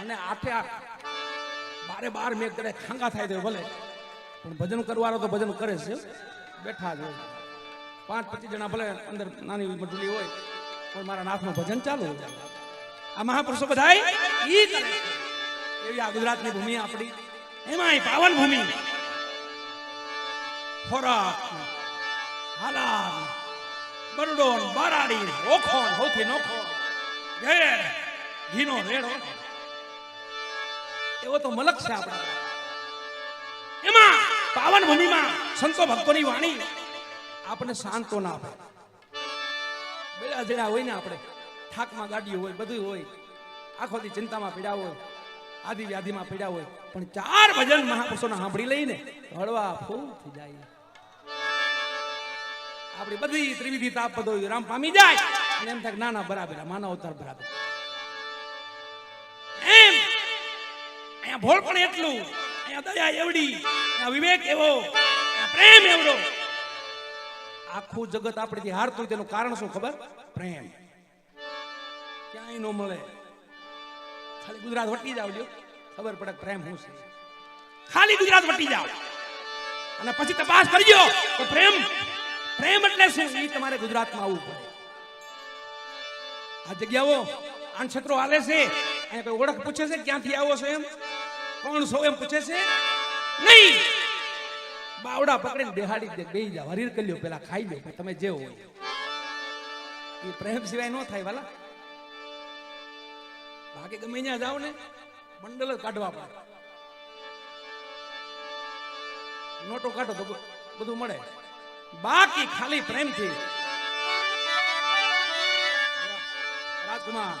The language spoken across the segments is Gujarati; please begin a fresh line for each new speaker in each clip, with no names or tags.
અને આઠે બારે બાર મેં કરે ખાંગા થાય તો ભલે. પણ ભજન કરવાનો તો ભજન કરે છે બેઠા જ હોય પાંચ પચીસ જણા, ભલે અંદર નાની મટુલી હોય, પણ મારા નાથનું ભજન ચાલુ આ મહાપુરુષો બધા એવી આ ગુજરાતની ભૂમિ આપણી. એમાંય પાવન ભૂમિ. ખોરાક હાલાર બરડોન, બારાડી ને હોથી નોખો ઘેર, ઘીનો રેડો. એવો તો મલક છે આપણા. એમાં પાવન ભૂમિમાં સંતો ભક્તોની વાણી આપણે ના આપે. બેડા જેડા હોય ને આપણે, થાકમાં ગાડી હોય બધું હોય આખો દી ચિંતામાં પીડા હોય આદિ વ્યાધિમાં પીડા હોય, પણ ચાર ભજન મહાપુરુષોને સાંભળી લઈને હળવા ફૂલ થઈ જાય. આપણી બધી ત્રિવિધિ તાપ બધો રામ પામી જાય, અને એમ થાય ના ના, બરાબર માનવ અવતાર બરાબર. અહીંયા ભોળ પણ એટલું. અહીંયા દયા એવડી વિવેક એવો પ્રેમ એવડો. આખું જગત આપણેથી હારતું તેનું કારણ શું ખબર? પ્રેમ. ક્યાંય ન મળે. ખાલી ગુજરાત વટી જાવ લ્યો. ખબર પડે પ્રેમ શું છે. ખાલી ગુજરાત વટી જાવ. અને પછી તપાસ કરજો તો પ્રેમ પ્રેમ એટલે શું? એ તમારે ગુજરાતમાં આવવું પડે. આ જગ્યાઓ આ ક્ષેત્રો હાલે છે. અહીંયા કોઈ ઓળખ પૂછે છે? ક્યાંથી આવો છો એમ? કોણ છો એમ પૂછે છે? નહીં! બાવડા પકડીને બેહાડી દે, બેહી જાવ હરીર કર્યો પેલા, ખાઈ લો તમે જે હોય. એ પ્રેમ સિવાય ન થાય, વાલા. બાકી ગમે ત્યાં જાઓ ને, બંડલ જ કાઢવા પડે. નોટો કાઢો તો બધું મળે. બાકી ખાલી પ્રેમથી. રાજકુમાર,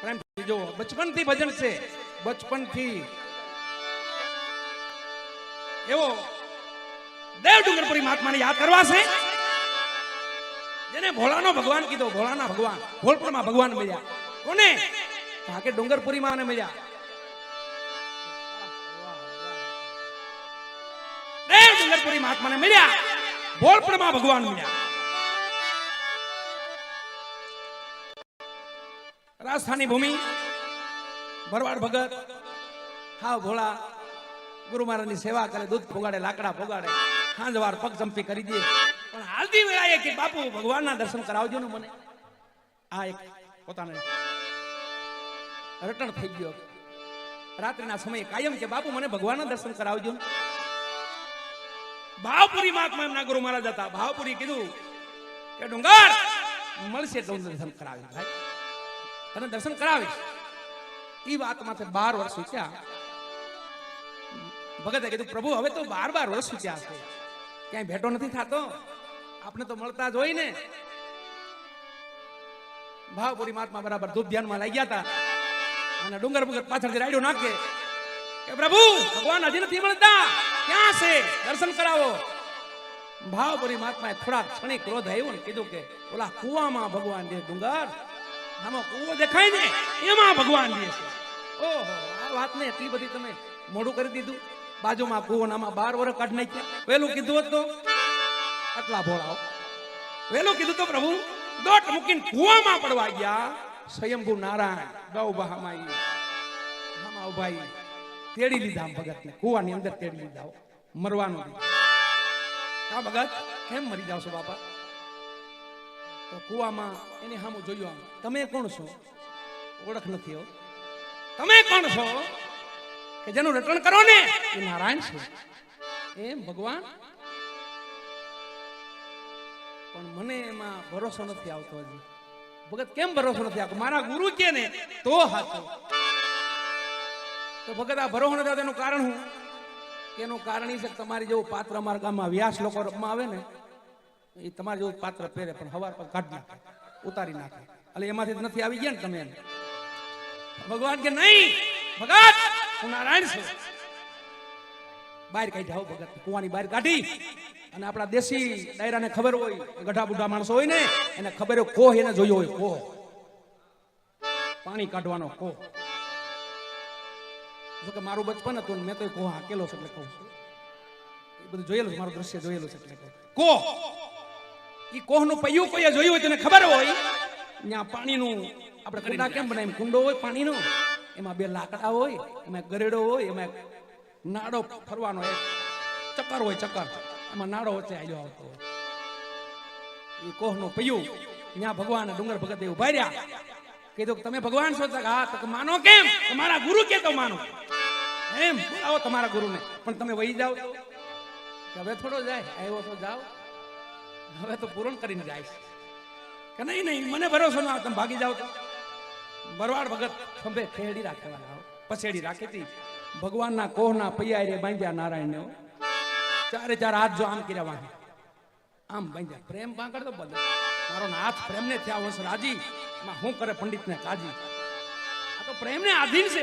પ્રેમથી જો બચપનથી ભજન છે, બચપનથી. એવો દેવ ડુંગરપુરી મહાત્માને યાદ કરવા છે? જેને ભોળાનો ભગવાન કીધો, ભોળાના ભગવાન ભોળપુરમાં ભગવાન મળ્યા. કોને? કે ડુંગરપુરી માં મળ્યા. દેવ ડુંગરપુરી મહાત્માને મળ્યા. ભોળપુરમાં ભગવાન મળ્યા. રાજસ્થાની ભૂમિ, ભરવાડ ભગત હાવ ભોળા ગુરુ મહારાજની સેવા કરે, દૂધ ફોગાડે, લાકડા ફોગાડે સાંજવાર પગ ચંપી કરી દે. પણ હાલતી વેળાએ કે બાપુ, ભગવાનના દર્શન કરાવજો ને મને. આ એક પોતાને રટણ થઈ ગયો. રાત્રિના સમયે કાયમ કે બાપુ, મને ભગવાનના દર્શન કરાવજો. ભાવપુરી મહાત્મા એમના ગુરુ મહારાજ હતા. ભાવપુરી કીધું કે, ડુંગર, મળશે તો દર્શન કરાવી ભાઈ, તને દર્શન કરાવીશ. એ વાત માથે બાર વર્ષ વીત્યા. ભગતે કીધું, પ્રભુ, હવે તો બાર બાર રોજ વીત્યા છે ક્યાંય ભેટો નથી થતો. આપણે તો મળતા જ હોય ને. ભાવપુરી મહાત્મા બરાબર ધૂપ ધ્યાનમાં લઈ ગયા હતા. અને ડુંગર ભગત પાછળથી રાડ્યો નાખે. કે, પ્રભુ, ભગવાન હજી નથી મળતા. ક્યાં છે? દર્શન કરાવો. ભાવપુરી મહાત્માએ થોડા ક્ષણિક ક્રોધ આવ્યો ને કીધું કે, ઓલા કુવામાં ભગવાન દે ડુંગર આમાં કુવો દેખાય ને? એમાં ભગવાન દે છે. ઓહો, આ વાતને એટલી બધી તમે મોડું કરી દીધું. બાજુમાં કુવો આમાં બાર વર્ષ કાઢ નાખ્યા. વહેલું કીધું હતું. આટલા ભોળાઓ. વેલું કીધું તો પ્રભુ, દોટ મૂકીને કુવામાં પડવા ગયા. સ્વયંભુ નારાયણ, ગૌ બહામાઈ. હામા ભાઈ તેડી લીધા આમ ભગતને. કુવાની અંદર તેડી લીધા મરવાનું આ ભગત, કેમ મરી જાવ છો બાપા? તો કુવામાં એને સામું જોયું આમ. તમે કોણ છો? ઓળખ નથી હો. તમે કોણ છો? કે જેનું રટણ કરો ને, એ નારાયણ છે. એમ ભગવાન. પણ મને એમાં ભરોસો નથી આવતો હજી. ભગત કેમ ભરોસો નથી આવતો મારા ગુરુ કે ને, તો હાથો તો ભગત આ ભરોસો નથી એનું કારણ હું એનું કારણ એ છે કે તમારી જેવું પાત્ર અમારા ગામમાં વ્યાસ લોકો રમવા આવે ને, એ તમારે જેવું પાત્ર પહેરે, પણ હવાર પર કાઢી નાખે, ઉતારી નાખે. એટલે એમાંથી નથી આવી ગયા ને તમે. ભગવાન કે નહીં? ભગત! બહાર કાઢી આવો ભગત, કુવાની બહાર કાઢી. અને આપણા દેશી ડાયરાને ખબર હોય ગઢા બુઢા માણસો હોય ને, એને ખબર હોય કોહ એને જોયો હોય, કોહ. પાણી કાઢવાનો કોહ. જો કે મારું બચપન હતું મેં તો કોહ હાકેલો છે એટલે કહું એ બધું જોયેલું મારું દ્રશ્ય જોયેલું છે એટલે કહું કોહ. ઈ કોહનું પૈયું કોઈએ જોયું હોય તેને ખબર હોય ત્યાં પાણીનું, આપણે કુંડા કેમ બનાવી કુંડો હોય પાણીનો. એમાં બે લાકડા હોય, એમાં ગરેડો હોય, એમાં નાડો ફરવાનો એક ચક્કર હોય, ચક્કર. એમાં નાડો વચ્ચે આવ્યો આવતો હોય. એ કોહનું પૈયું. ત્યાં ભગવાન ડુંગર ભગત એ ઊભા રહ્યા. કીધું કે તમે ભગવાન છો? હા. તો માનો કેમ? તમારા ગુરુ કે તો માનો. એમ? આવો તમારા ગુરુને. પણ તમે વહી જાઓ. હવે થોડો જાય. આવ્યો તો જાઓ. હવે તો પૂરણ કરીને જાય કે નહીં નહીં. મને ભરોસો ના તમે ભાગી જાઓ તો. બરવાડ ભગત ખંભે ખેડી રાખેવાના પછેડી રાખી હતી ભગવાનના કોહના પૈયા રે બાંધ્યા નારાયણને. ચારે ચાર હાથ જો આમ કર્યા વાંહે. આમ બાંધ્યા. પ્રેમ બાંકડ તો બધો. મારો ના હાથ પ્રેમને થયા હોશ રાજી. માં હું કરે પંડિતને કાજી? આ તો પ્રેમને આધીન છે.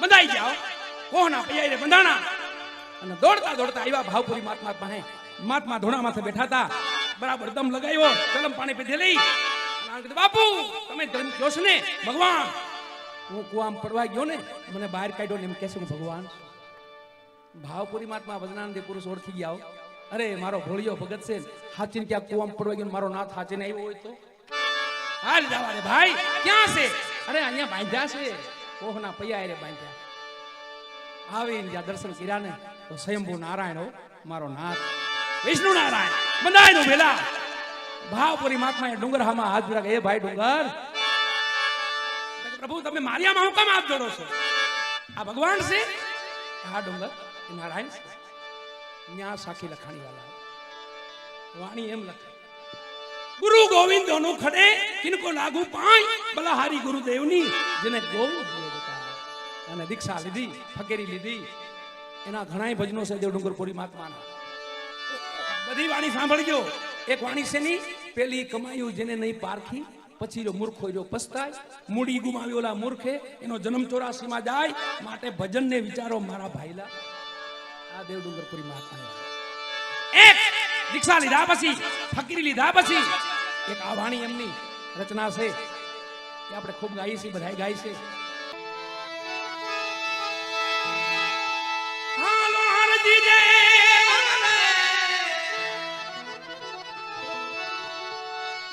બંધાઈ જાઓ કોહના પૈયા રે બંધાણા. અને દોડતા દોડતા આવ્યા ભાવપુરી મહાત્મા પાસે. મહાત્મા ધોણા માથે બેઠા હતા. બરાબર દમ લગાવ્યો. ગરમ પાણી પીધે લઈ અને કે બાપુ, તમે ધન કહો છો ને? ભગવાન. હું કુવામ પડવા ગયો ને, મને બહાર કાઢ્યો ને એમ કહેશે હું ભગવાન. ભાવપુરી મહાત્મા ભજનાનંદી પુરુષ ઓળખી ગયા અરે, મારો ભોળિયો ભગત છે હાચીને ક્યાં કુવામ પડવા ગયો મારો નાથ હાચીને આવ્યો હોય તો. હાલ જવા ભાઈ, ક્યાં છે? અરે, અહીંયા બાંધ્યા છે. ઓહના પૈયા રે બાંધ્યા. આવીને જ્યાં દર્શન કર્યા ને, તો સ્વયંભુ નારાયણ હો, મારો નાથ. વિષ્ણુ નારાયણ બંધાયનું વેલા ભાવપુરી મહાત્માએ ડુંગર હામાં હાથ જોડા એ ભાઈ ડુંગર પ્રભુ, તમે મારિયામાં હું કામ હાથ જોડો છો. આ ભગવાન છે? હા, ડુંગર નારાયણ છે. ન્યા સાખી લખાણી વાળા. વાણી એમ લખે ગુરુ ગોવિંદનું ખડે કિનકો લાગુ પાય, બલહારી ગુરુદેવની જેને ગૌ અને દીક્ષા લીધી, ફકેરી લીધી. એના ઘણાય ભજનો છે દેવ ડુંગરપુરી મહાત્માના બધી વાણી સાંભળજો. એક વાણી ની, પેલી કમાયું જેને નહીં પારખી, પછી જો મૂર્ખો જો પસ્તાય, મૂડી ગુમાવી ઓલા મૂર્ખે, એનો જન્મ ચોરાસીમાં જાય, માટે ભજનને વિચારો મારા ભાઈલા. આ દેવ ડુંગરપુરી મહાત્મા એક દીક્ષા લીધા પછી, ફકીરી લીધા પછી, એક આ વાણી એમની રચના છે કે આપણે ખૂબ ગાઈ છે બધાય ગાઈ છે. હાલો હરજી જય.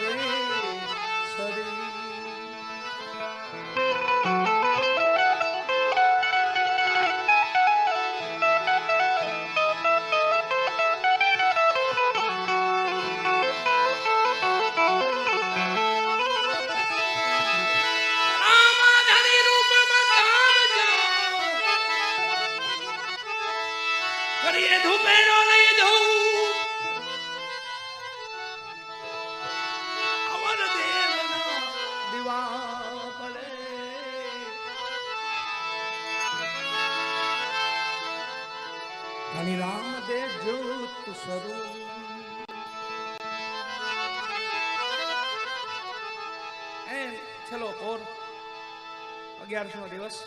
रे અગિયારસો નો દિવસ.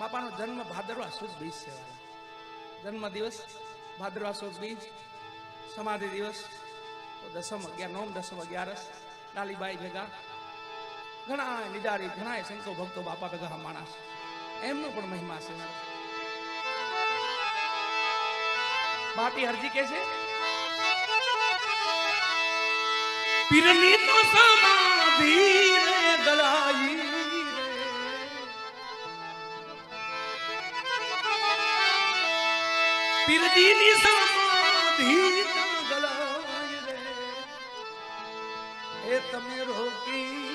બાપાનો જન્મ ભાદરવા સુદ બીજ છે વાલા. જન્મ દિવસ, ભાદરવા સુદ બીજ, સમાધિ દિવસ, તો દસમ અગિયાર, નોમ દસમ અગિયારસ ડાલીબાઈ ભેગા. ઘણા નિજારી ઘણા સંતો ભક્તો બાપા ભેગા હા માણસ એમનો પણ મહિમા છે. બાટી હરજી કે છે? પીરની તો સમાધિ રે પીરજીની સમાધિ ત્યાં ગલાય રે એ તમે રોકી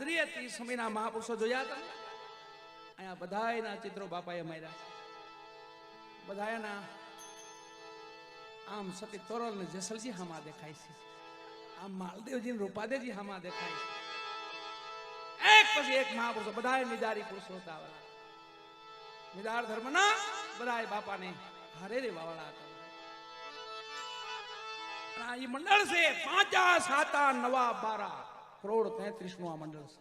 હાજરી હતી એ સમયના મહાપુરુષો જોયા હતા. અહીંયા બધાયના ચિત્રો બાપાએ માર્યા છે. બધાયના આમ સતી તોરલ ને જેસલજી હામાં દેખાય છે. આમ માલદેવજી ને રૂપાદેવજી હામાં દેખાય છે. એક પછી એક મહાપુરુષો બધાય નિદારી પુરુષો હતા આવા. નિદાર ધર્મના બધાય બાપાને હારે રે વાવાળા હતા. અને આ ઈ મંડળ છે પાંચા સાતા નવા બારા. કરોડ તેત્રીસનું આ મંડળ છે.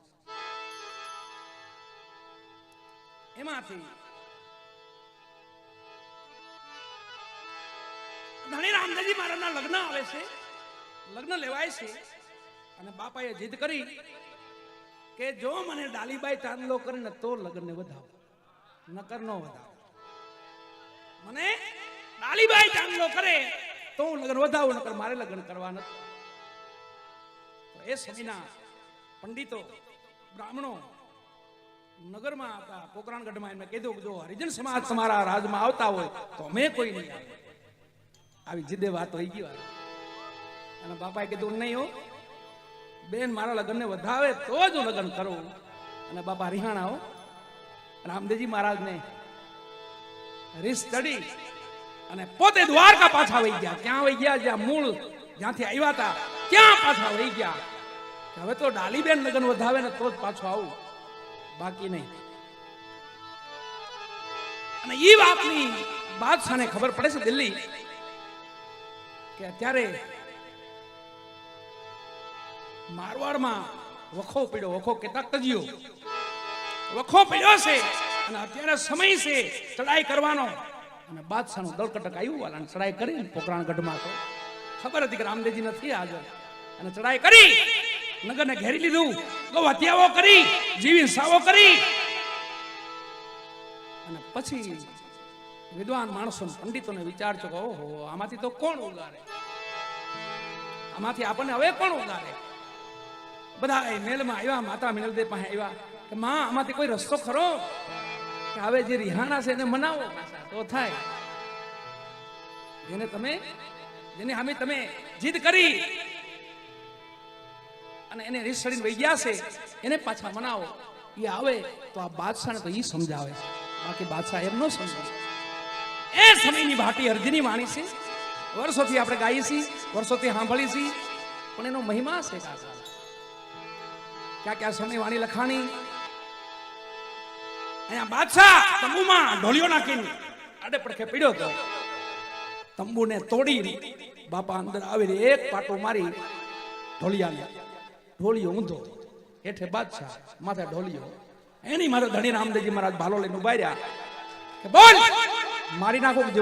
એમાંથી ધણી રામદાસજી મહારાજના લગ્ન આવે છે. લગ્ન લેવાય છે. અને બાપાએ જીદ કરી કે જો મને ડાલીબાઈ ચાંદલો કરીને તો લગ્નને વધાવો. નકર નો વધાવો. મને ડાલીબાઈ ચાંદલો કરે તો હું લગ્ન વધાવું, નકર મારે લગ્ન કરવા નથી એ સમયના પંડિતો, બ્રાહ્મણો, નગરમાં હતા, પોકરાણગઢમાં એમને કીધું કે જો હરિજન સમાજ તમારા રાજમાં આવતા હોય તો અમે કોઈ નહીં આવે. આવી જીદે વાત હોય ગઈ વાત અને બાપાએ કીધું, નહીં હો, બેન મારા લગ્નને વધાવે તો જ હું લગ્ન કરું. અને બાપા, રિહાણા હો, રામદેવજી મહારાજને રીસ ચડી અને પોતે દ્વારકા પાછા વહી ગયા. ક્યાં વહી ગયા? જ્યાં મૂળ જ્યાંથી આવ્યા હતા ત્યાં પાછા વહી ગયા? હવે તો ડાલીબેન લગ્ન વધાવે ને તો જ પાછો આવું. બાકી નહીં. અને એ વાતની બાદશાહને ખબર પડે છે દિલ્હી? કે અત્યારે મારવાડમાં વખો પડ્યો, વખો કેતા તજ્યો. વખો પડ્યો છે અને અત્યારે સમય છે ચડાઈ કરવાનો. અને બાદશાહનું દળકટક આવ્યું અને ચડાઈ કરી પોકરાણગઢમાં ગઢમાં ખબર હતી કે રામદેવજી નથી હાજર. અને ચડાઈ કરી, નગરને ઘેરી લીધું ગૌ હત્યાઓ કરી જીવી સાવો કરી. અને પછી વિદ્વાન માણસો પંડિતોને વિચાર છો કે, ઓહો, આમાંથી તો કોણ ઉગારે આમાંથી આપણને હવે કોણ ઉગારે બધા મેલમાં આવ્યા, માતા મિનલદેવ પાસે આવ્યા કે, માં, આમાંથી કોઈ રસ્તો ખરો? કે હવે જે રિહાણા છે એને મનાવો. તો થાય. જેને તમે જેને સામે તમે જીદ કરી. અને એને રીસ વહી ગયા છે. એને પાછા મનાવો. એ આવે તો આ બાદશાહને તો એ સમજાવે. બાકી બાદશાહ એમ ન સમજાવે એ સમયની ભાટી અર્જુની વાણી છે. વર્ષોથી આપણે ગાઈએ છીએ, વર્ષોથી સાંભળી છીએ. પણ એનો મહિમા છે ક્યાં ક્યાં સમય વાણી લખાણી? અહીંયા બાદશાહ તંબુમાં ઢોલિયો નાખીને આડે પડખે પીડ્યો હતો તંબુને તોડી બાપા અંદર આવીને એક પાટો મારી ઢોલિયાને ઢોલિયો ઊંધો. હેઠે બાદશાહ, માથે ઢોલિયો એની મારે ધણી રામદેવજી મહારાજ ભાલો લઈને ઊભા બોલ, મારી નાખો કે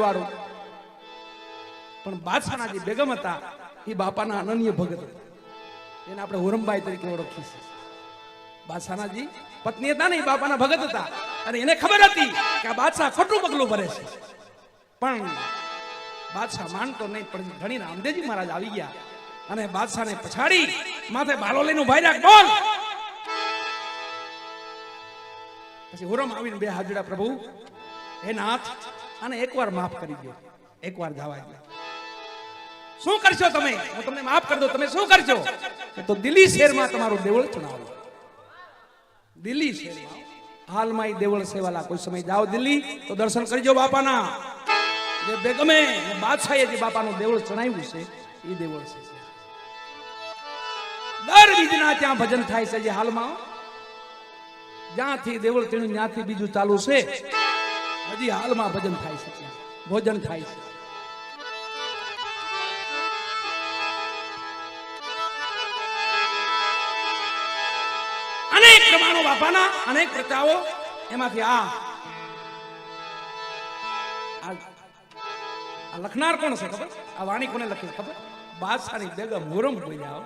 પણ બાદશાહના જે બેગમ હતા, એ બાપાના અનન્ય ભગત. હતા. એને આપણે હુરમબાઈ તરીકે ઓળખીએ છીએ. બાદશાહનાજી પત્ની હતા ને, એ બાપાના ભગત હતા. અને એને ખબર હતી કે આ બાદશાહ ખોટું પગલું ભરે છે. પણ બાદશાહ માનતો નહીં, પણ ધણી રામદેવજી મહારાજ આવી ગયા. અને બાદશાહને પછાડી માથે બાલો લઈને ઊભા રાખ બોલ! પછી હુરમ આવીને બે હાજડા, પ્રભુ, હે નાથ અને એકવાર માફ કરી દો. એકવાર જવા દો શું કરશો તમે? હું તમને માફ કરી દઉં. તમે શું કરશો? તો દિલ્હી શહેરમાં તમારું દેવળ ચણાવો દિલ્હી શહેરમાં હાલમાં દેવળ સેવાલા કોઈ સમય જાઓ દિલ્હી, તો દર્શન કરજો બાપાના. જે બેગમે બાદશાહે જે બાપાનું દેવળ ચણાવ્યું છે, એ દેવળ છે. દર બીજના ત્યાં ભજન થાય છે જે હાલમાં. જ્યાંથી દેવળ તેનું ત્યાંથી બીજું ચાલુ છે. હજી હાલમાં ભજન થાય છે ત્યાં. ભોજન થાય છે. અનેક પ્રમાણો બાપાના, અનેક પ્રચાઓ એમાંથી આ આ લખનાર કોણ છે ખબર? આ વાણી કોને લખી ખબર? બાદશાહની બેગમ મુરમ બોલ્યા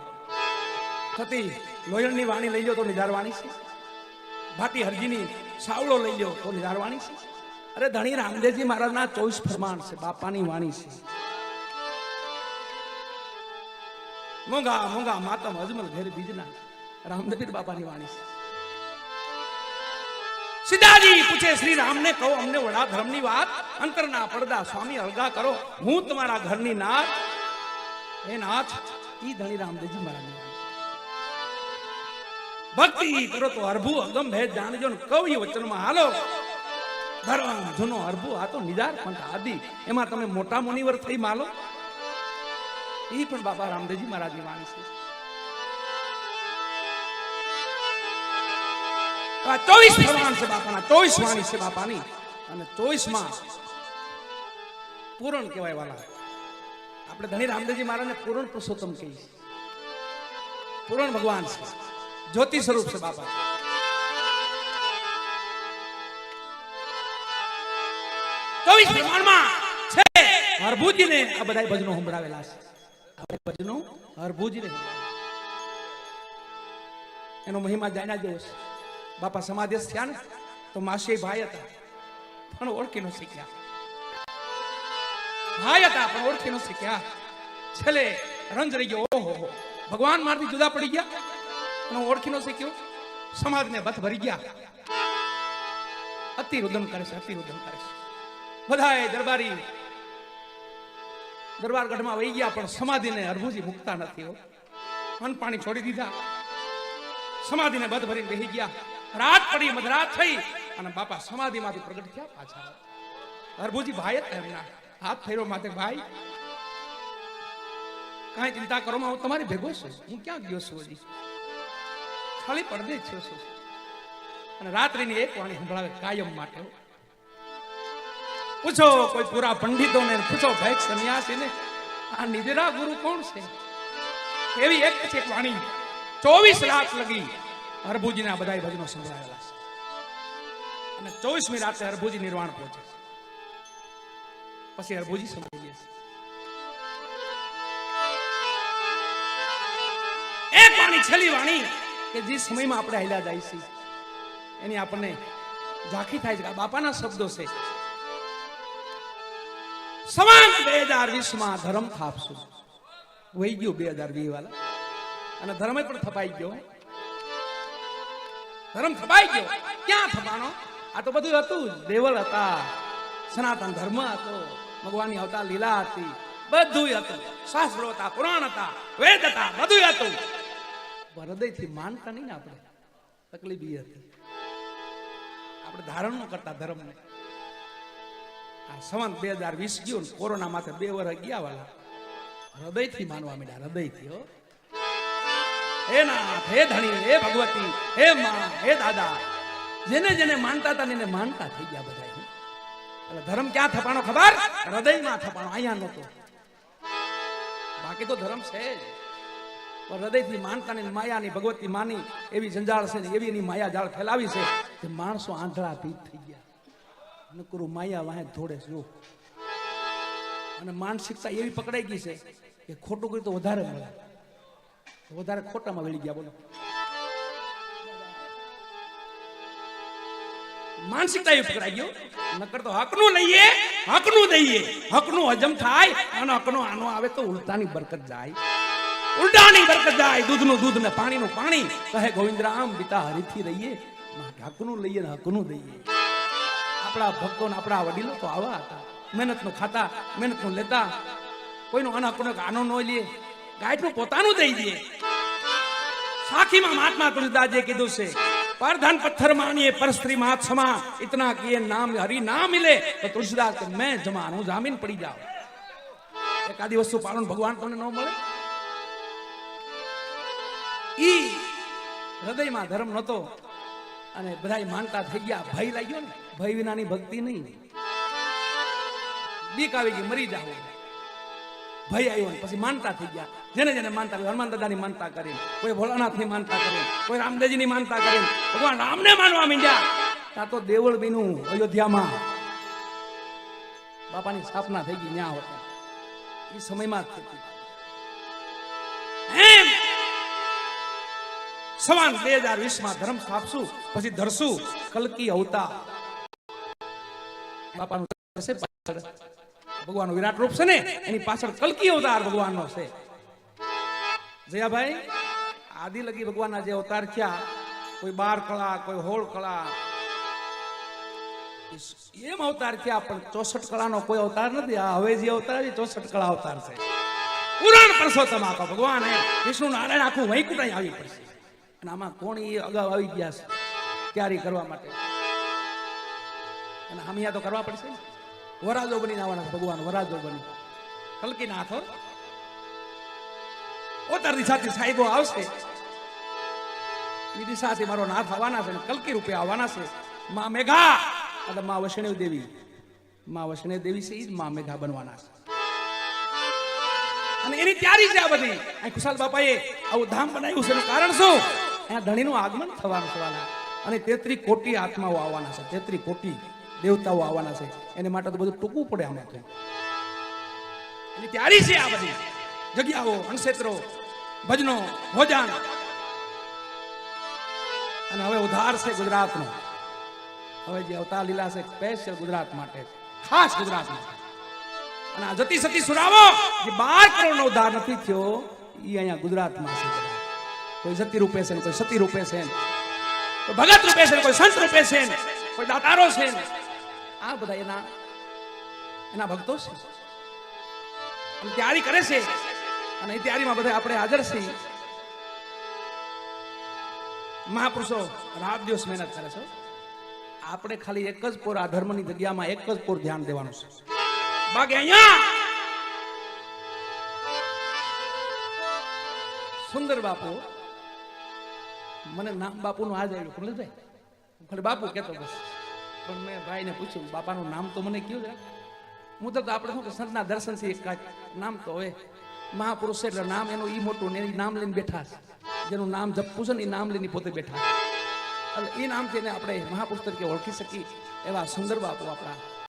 થતી લોયણની વાણી લઈ લો તો નિધાર વાણી છે. ભાટી હરજીની સાવળો લઈ લો તો નિધાર વાણી છે. અરે ધણી રામદેવજી મહારાજના ચોવીસ ફરમાન છે, બાપાની વાણી છે. મોંઘા મોંઘા માતમ અજમલ ઘેર બીજના રામદેવ બાપાની વાણી છે. સીતાજી પૂછે, શ્રી રામને કહો, અમને વડા ધર્મની વાત અંતરના પડદા, સ્વામી અળગા કરો. હું તમારા ઘરની નાથ હે નાથ, ઈ ધણી રામદેવજી મારા ભક્તિ કરો તો અર્ભુ અગમ ભેદ જાણજો કવિ વચનમાં હાલો. ધર્મ જૂનો અર્ભુ, આ તો નિદાર પંથ આદિ. એમાં તમે મોટા મુનિવર થઈ માલો. એ પણ બાબા રામદેવજી મહારાજની વાણી છે. ચોવીસ ભગવાન છે બાપાના ચોવીસ વાણી છે બાપાની. અને ચોવીસમાં પૂરણ કહેવાય વાલા. આપણે ધણી રામદેવજી મહારાજને પૂરણ પુરુષોત્તમ કહીએ. પૂરણ ભગવાન છે. જ્યોતિ સ્વરૂપ છે બાપા. ચોવીસ પ્રમાણમાં છે. હરભુજીને આ બધા ભજનો સંભળાવેલા છે. આ ભજનો હરભુજીને એનો મહિમા જાણ્યા જેવો છે. બાપા સમાદેશ થયા ને, તો માસી ભાઈ હતા. પણ ઓળખી ન શીખ્યા ભાઈ હતા, પણ ઓળખી ન શીખ્યા છેલ્લે રંજ રહી ગયો. ઓહો ભગવાન મારથી જુદા પડી ગયા અને ઓળખી ન શક્યો. સમાજને બથ ભરી ગયા. અતિ રુદન કરે છે અતિ રુદન કરે છે. બધાએ દરબારી દરબાર ગઢમાં વહી ગયા, પણ સમાધિને અરભુજી મૂકતા નથી હો. અન્ન પાણી છોડી દીધા. સમાધિને બધ ભરીને રહી ગયા. પડી મધરાત થઈ અને બાપા સમાધિમાંથી પ્રગટ થયા પાછા. અરભુજી ભાઈ એમના હાથ ફેરો માથે ભાઈ, કાંઈ ચિંતા કરો હું તમારી ભેગો છું. હું ક્યાં ગયો છું હજી? ખાલી પડદે થયો છું. અને રાત્રિની એક વાણી સંભળાવે, કાયમ માટે પૂછો કોઈ પૂરા પંડિતોને, પૂછો ભેગ સંન્યાસીને, આ નિદ્રા ગુરુ કોણ છે? એવી એક પછી એક વાણી ચોવીસ રાત લગી. હરભુજીના બધા ભજનો સંભળાયેલા છે. અને ચોવીસમી રાતે હરભુજી નિર્વાણ પહોંચે પછી હરભુજી લે છે એક વાણી છેલ્લી વાણી કે જે સમયમાં આપણે હાલ્યા જાય છે એની આપણને ઝાંખી થાય છે બાપાના શબ્દો છે. સમાન બે હજાર વીસમાં ધર્મ થાપશું. વહી ગયું બે હજાર વીસ વાળા. અને ધર્મે પણ થપાઈ ગયો. ધર્મ થપાઈ ગયો. ક્યાં થવાનો આ તો બધું હતું જ. દેવલ હતા, સનાતન ધર્મ હતો, ભગવાનની અવતાર લીલા હતી બધું હતું. શાસ્ત્રો હતા, પુરાણ હતા, વેદ હતા બધું હતું. હૃદયથી માનતા નહીં ને આપણે. તકલીફ એ હતી. આપણે ધારણ ન કરતા ધર્મને. આ સંવંત બે હજાર વીસ ગયું કોરોના માથે બે વર્ષ ગયા વાલા. હૃદયથી માનવા માંડ્યા, હૃદયથી, હો. હે નાથ હે ધણી, હે ભગવતી, હે માં, હે દાદા. જેને જેને માનતા હતા એને માનતા થઈ ગયા બધા એટલે ધર્મ ક્યાં થપાણો ખબર? હૃદયમાં થપાણો, અહીંયા નહોતો. બાકી તો ધર્મ છે જ. પણ હૃદયથી માનતા ને માયાની ભગવતી માની, એવી જંજાળ છે ને એવી એની માયા જાળ ફેલાવી છે કે માણસો આંધળા ભીત થઈ ગયા. નકરું માયા વાહે ધોડે જો. અને માનસિકતા એવી પકડાઈ ગઈ છે કે ખોટું કરી તો વધારે મળે. વધારે ખોટામાં વળી ગયા, બોલો. માનસિકતા યુક્ત કરાઈ ગયો. નકર તો હકનું લઈએ, હકનું દઈએ. હકનું હજમ થાય, અને હકનો આનો આવે તો ઉલટાની બરકત જાય. ઉલટાની બરકત જાય, દૂધનું દૂધ ને પાણીનું પાણી. કહે ગોવિંદરામ પિતા હરીથી રહીએ. હકનું લઈએ ને હકનું દઈએ. આપણા ભક્તો ને આપણા વડીલો તો આવા હતા. મહેનતનું ખાતા, મહેનતનું લેતા. કોઈનું અનહકનો આનો ન લે. ગાયનું પોતાનું દઈ દે. સાખીમાં મહાત્મા તુલસીદાસજીએ કીધું છે પર સ્ત્રી માત સમા ઇતના કિए નામ, હરી ના મિલે. તો તુલસીદાસ કે, મેં જમાન હું જામીન પડી જાઉં એકાદી વસ્તુ પાલન ભગવાન તમને ન મળે? ઈ હૃદયમાં ધર્મ નતો અને બધાય માનતા થઈ ગયા. ભય લાગ્યો ને. ભય વિનાની ભક્તિ નહીં. બીક આવી ગઈ, મરી જાવ ભય આવ્યો પછી માનતા થઈ ગયા. જેને જેને માનતા હનુમાન દાદાની માનતા કરી, કોઈ ભોળાનાથની માનતા કરી, કોઈ રામદેવજીની માનતા કરી. ભગવાન રામને માનવા માંડ્યા. ત્યાં તો દેવળ બીનું અયોધ્યામાં. બાપાની સ્થાપના થઈ ગઈ ન્યા હોતા એ સમયમાં જ એમ! સવાન બે હજાર વીસમાં ધર્મ સ્થાપશું, પછી ધરશું. કલકી અવતા બાપાનું ભગવાનનું વિરાટ રૂપ છે ને, એની પાછળ કલકી અવતાર ભગવાનનો છે. જયાભાઈ, આદિ લગી ભગવાનના જે અવતાર થયા, કોઈ બાર કળા, કોઈ હોળ કળા એમ અવતાર થયા, પણ ચોસઠ કળાનો કોઈ અવતાર નથી. આ હવે જે અવતાર છે ચોસઠ કળા અવતાર છે. પુરાણ પરસોત્તમ આપો ભગવાન. વિષ્ણુ નારાયણ આખું વૈકુંઠ આવી પડશે. અને આમાં કોણ એ અગાઉ આવી ગયા છે? તૈયારી કરવા માટે. અને હમિયા તો કરવા પડશે ને. વરાજો બનીને આવવાના ભગવાન વરાજો બની. કલકી નાથો ઓતારની સાથે સાહેબો આવશે. બીજી સાથે મારો નાથ આવવાના છે કલકી રૂપે આવવાના છે. માં મેઘા. એટલે મા વૈષ્ણવ દેવી. મા વૈષ્ણવ દેવી છે એ જ મા મેઘા બનવાના છે. અને એની તૈયારી છે આ બધી. અહીં ખુશાલ બાપાએ આવું ધામ બનાવ્યું છે એનું કારણ શું? અહીંયા ધણીનું આગમન થવાનું છે અને તેત્રી કોટી આત્માઓ આવવાના છે, તેત્રી કોટી. દેવતાઓ આવવાના છે. એને માટે તો બધું ટૂંકવું પડે આમાં તો. એની તૈયારી છે આ બધી. જગ્યાઓ અણક્ષેત્રો ભજનો ભોજન. અને હવે ઉધાર છે ગુજરાતનો. હવે જે અવતાર લીલા છે સ્પેશિયલ ગુજરાત માટે. ખાસ ગુજરાત માટે. અને આ જતી સતી સુરાવો જે બાર કરોડનો ઉદ્ધાર નથી થયો એ અહીંયા ગુજરાતમાં છે કોઈ જતી રૂપે છે ને કોઈ સતી રૂપે છે ને. કોઈ ભગત રૂપે છે કોઈ સંત રૂપે છે ને કોઈ દાતારો છે આ બધા એના એના ભક્તો છે. અને તૈયારી કરે છે. અને એ તૈયારીમાં બધા આપણે હાજર છીએ. મહાપુરુષો, રાત દિવસ મહેનત કરે છે. આપણે ખાલી એક જ પોર આ ધર્મની જગ્યામાં એક જ પોર ધ્યાન દેવાનું છે. બાકી અહીંયા સુંદર બાપુ, મને નામ બાપુનું આજ આવ્યું કમલેશભાઈ હું ખાલી બાપુ કેતો બસ. પણ મેં ભાઈને પૂછ્યું, બાપાનું નામ તો મને કયું છે હું તો આપણે શું કે સંતના દર્શન છે એક નામ તો હવે મહાપુરુષ એટલે નામ એનું એ મોટું ને એ નામ લઈને બેઠા છે. જેનું નામ જપવું છે ને એ નામ લઈને પોતે બેઠા એટલે એ નામથી એને આપણે મહાપુરુષ તરીકે ઓળખી શકીએ એવા સુંદર બાપુ આપણા